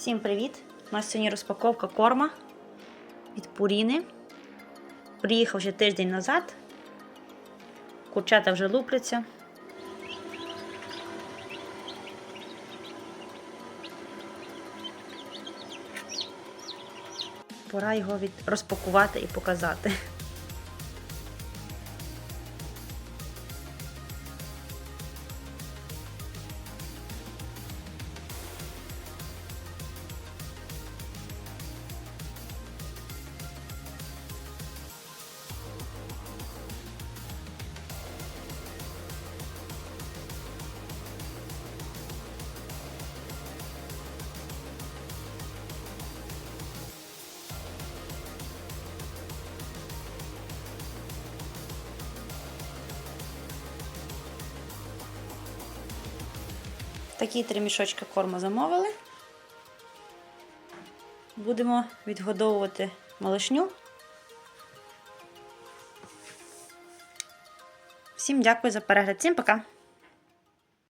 Всім привіт! У нас сьогодні розпаковка корма від Пуріни. Приїхав ще тиждень назад. Курчата вже лупляться. Пора його від... розпакувати і показати. Такі три мішочки корму замовили. Будемо відгодовувати малишню. Всім дякую за перегляд. Всім пока!